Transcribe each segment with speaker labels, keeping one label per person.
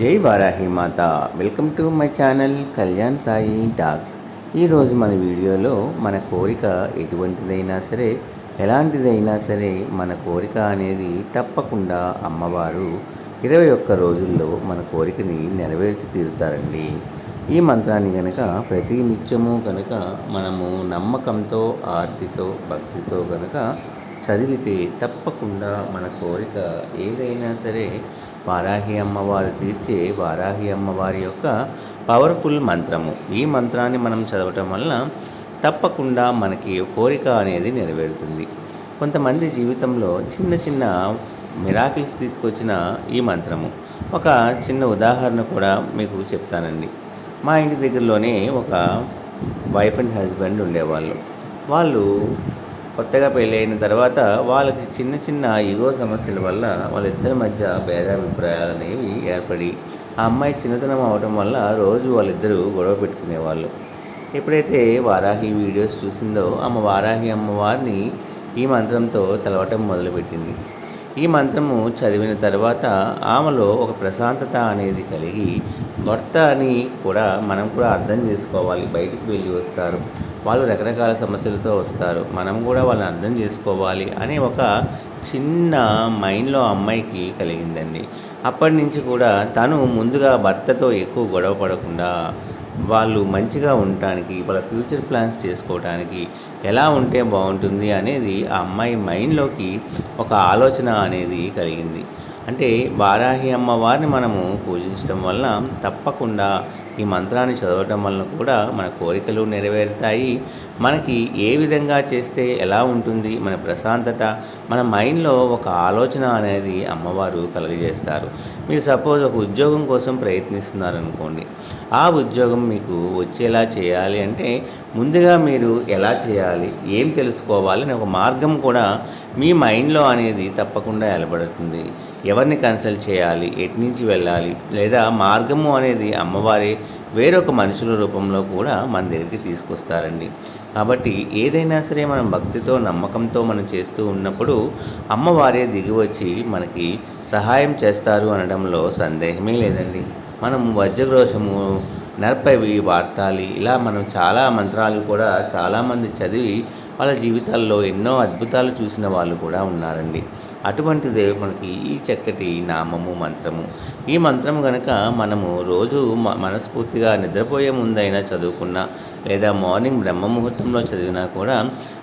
Speaker 1: జై వారాహి మాత. Welcome to my channel Kalyan Sai talks ఈరోజు మన వీడియోలో మన కోరిక ఎటువంటిదైనా సరే ఎలాంటిదైనా సరే మన కోరిక అనేది తప్పకుండా అమ్మవారు ఇరవై ఒక్క రోజుల్లో మన కోరికని నెరవేర్చి తీరుతారండి. ఈ మంత్రాన్ని కనుక ప్రతి నిత్యము కనుక మనము నమ్మకంతో ఆర్తితో భక్తితో కనుక చదివితే తప్పకుండా మన కోరిక ఏదైనా సరే వారాహి అమ్మవారు తీర్చే వారాహి అమ్మవారి యొక్క పవర్ఫుల్ మంత్రము. ఈ మంత్రాన్ని మనం చదవటం వల్ల తప్పకుండా మనకి కోరిక అనేది నెరవేరుతుంది. కొంతమంది జీవితంలో చిన్న చిన్న మిరాకిల్స్ తీసుకొచ్చిన ఈ మంత్రము. ఒక చిన్న ఉదాహరణ కూడా మీకు చెప్తానండి. మా ఇంటి దగ్గరలోనే ఒక వైఫ్ అండ్ హస్బెండ్ ఉండేవాళ్ళు. వాళ్ళు కొత్తగా పెళ్ళైన తర్వాత వాళ్ళకి చిన్న చిన్న ఈగో సమస్యల వల్ల వాళ్ళిద్దరి మధ్య భేదాభిప్రాయాలు అనేవి ఏర్పడి ఆ అమ్మాయి చిన్నతనం అవడం వల్ల రోజు వాళ్ళిద్దరూ గొడవ పెట్టుకునేవాళ్ళు. ఎప్పుడైతే వారాహి వీడియోస్ చూసిందో ఆమె వారాహి అమ్మవారిని ఈ మంత్రంతో తలవటం మొదలుపెట్టింది. ఈ మంత్రము చదివిన తర్వాత ఆమెలో ఒక ప్రశాంతత అనేది కలిగి భర్త అని కూడా మనం కూడా అర్థం చేసుకోవాలి. బయటికి వెళ్ళి వస్తారు. వాళ్ళు రకరకాల సమస్యలతో వస్తారు. మనం కూడా వాళ్ళని అర్థం చేసుకోవాలి అనే ఒక చిన్న మైండ్లో అమ్మాయికి కలిగిందండి. అప్పటి నుంచి కూడా తను ముందుగా భర్తతో ఎక్కువ గొడవ పడకుండా వాళ్ళు మంచిగా ఉండటానికి వాళ్ళ ఫ్యూచర్ ప్లాన్స్ చేసుకోవడానికి ఎలా ఉంటే బాగుంటుంది అనేది ఆ అమ్మాయి మైండ్లోకి ఒక ఆలోచన అనేది కలిగింది. అంటే వారాహి అమ్మవారిని మనము పూజించడం వల్ల తప్పకుండా ఈ మంత్రాన్ని చదవటం వలన కూడా మన కోరికలు నెరవేరుతాయి. మనకి ఏ విధంగా చేస్తే ఎలా ఉంటుంది? మన ప్రశాంతత మన మైండ్లో ఒక ఆలోచన అనేది అమ్మవారు కలుగజేస్తారు. మీరు సపోజ్ ఒక ఉద్యోగం కోసం ప్రయత్నిస్తున్నారనుకోండి. ఆ ఉద్యోగం మీకు వచ్చేలా చేయాలి అంటే ముందుగా మీరు ఎలా చేయాలి? ఏం తెలుసుకోవాలి? అనే ఒక మార్గం కూడా మీ మైండ్లో అనేది తప్పకుండా ఏర్పడుతుంది ఎవరిని కన్సల్ట్ చేయాలి? ఎటు నుంచి వెళ్ళాలి? లేదా మార్గము అనేది అమ్మవారే వేరొక మనుషుల రూపంలో కూడా మన దగ్గరికి తీసుకొస్తారండి. కాబట్టి ఏదైనా సరే మనం భక్తితో నమ్మకంతో మనం చేస్తూ ఉన్నప్పుడు అమ్మవారే దిగి వచ్చి మనకి సహాయం చేస్తారు అనడంలో సందేహమే లేదండి. మనం వజ్రగ్రోషము నర్పవి వార్తాలి ఇలా మనం చాలా మంత్రాలు కూడా చాలామంది చదివి వాళ్ళ జీవితాల్లో ఎన్నో అద్భుతాలు చూసిన వాళ్ళు కూడా ఉన్నారండి. అటువంటిదే మనకి ఈ చక్కటి నామము మంత్రము. ఈ మంత్రము కనుక మనము రోజు మనస్ఫూర్తిగా నిద్రపోయే ముందైనా చదువుకున్నా లేదా మార్నింగ్ బ్రహ్మ ముహూర్తంలో చదివినా కూడా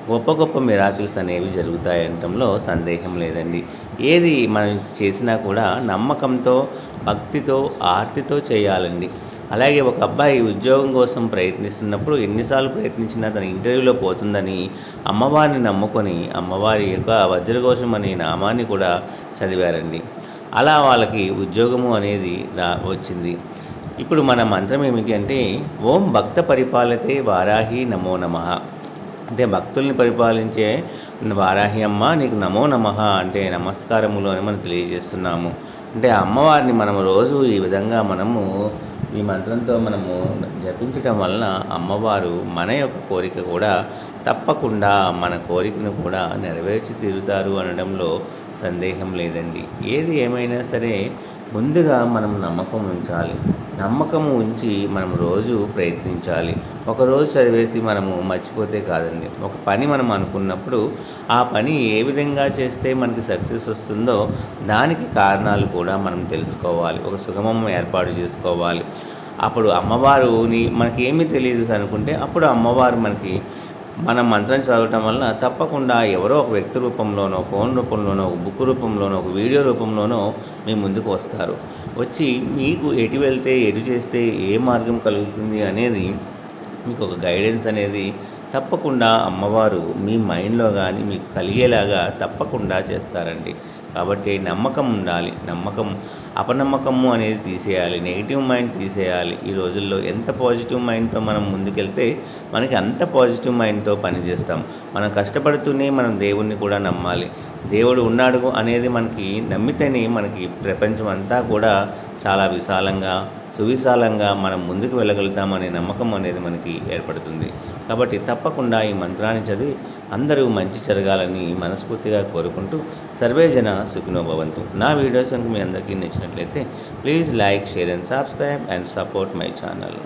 Speaker 1: గొప్ప గొప్ప మిరాకిల్స్ అనేవి జరుగుతాయనటంలో సందేహం లేదండి. ఏది మనం చేసినా కూడా నమ్మకంతో భక్తితో ఆర్తితో చేయాలండి. అలాగే ఒక అబ్బాయి ఉద్యోగం కోసం ప్రయత్నిస్తున్నప్పుడు ఎన్నిసార్లు ప్రయత్నించినా తన ఇంటర్వ్యూలో పోతుందని అమ్మవారిని నమ్ముకొని అమ్మవారి యొక్క వజ్రకోశం అనే నామాన్ని కూడా చదివారండి. అలా వాళ్ళకి ఉద్యోగము అనేది రా వచ్చింది. ఇప్పుడు మన మంత్రం ఏమిటి అంటే ఓం భక్త పరిపాలతే వారాహి నమో నమః. అంటే భక్తుల్ని పరిపాలించే వారాహి అమ్మ నీకు నమో నమః అంటే నమస్కారములు అని మనం తెలియజేస్తున్నాము. అంటే అమ్మవారిని మనం రోజు ఈ విధంగా మనము ఈ మంత్రంతో మనము జపించటం వలన అమ్మవారు మన యొక్క కోరిక కూడా తప్పకుండా మన కోరికను కూడా నెరవేర్చి తీరుతారు అనడంలో సందేహం లేదండి. ఏది ఏమైనా సరే ముందుగా మనం నమ్మకం ఉంచాలి. నమ్మకం ఉంచి మనం రోజు ప్రయత్నించాలి. ఒకరోజు చదివేసి మనము మర్చిపోతే కాదండి. ఒక పని మనం అనుకున్నప్పుడు ఆ పని ఏ విధంగా చేస్తే మనకి సక్సెస్ వస్తుందో దానికి కారణాలు కూడా మనం తెలుసుకోవాలి. ఒక సుగమం ఏర్పాటు చేసుకోవాలి. అప్పుడు అమ్మవారుని మనకి ఏమీ తెలియదు అనుకుంటే అప్పుడు అమ్మవారు మనకి మనం మంత్రం చదవటం వలన తప్పకుండా ఎవరో ఒక వ్యక్తి రూపంలోనో ఫోన్ రూపంలోనో ఒక బుక్ రూపంలోనో ఒక వీడియో రూపంలోనో మీ ముందుకు వస్తారు. వచ్చి మీకు ఎటు వెళ్తే ఎటు చేస్తే ఏ మార్గం కలుగుతుంది అనేది మీకు ఒక గైడెన్స్ అనేది తప్పకుండా అమ్మవారు మీ మైండ్లో కానీ మీకు కలిగేలాగా తప్పకుండా చేస్తారండి. కాబట్టి నమ్మకం ఉండాలి. నమ్మకం అపనమ్మకము అనేది తీసేయాలి. నెగిటివ్ మైండ్ తీసేయాలి. ఈ రోజుల్లో ఎంత పాజిటివ్ మైండ్తో మనం ముందుకెళ్తే మనకి అంత పాజిటివ్ మైండ్తో పనిచేస్తాం మనం కష్టపడుతూనే మనం దేవుణ్ణి కూడా నమ్మాలి. దేవుడు ఉన్నాడు అనేది మనకి నమ్మితేనే మనకి ప్రపంచం అంతా కూడా చాలా విశాలంగా సువిశాలంగా మనం ముందుకు వెళ్ళగలుగుతామనే నమ్మకం అనేది మనకి ఏర్పడుతుంది. కాబట్టి తప్పకుండా ఈ మంత్రాన్ని చదివి అందరూ మంచి జరగాలని మనస్ఫూర్తిగా కోరుకుంటూ సర్వేజన జన భవంతు. నా వీడియోస్ కనుక మీ అందరికీ నచ్చినట్లయితే please like share and subscribe and support my channel.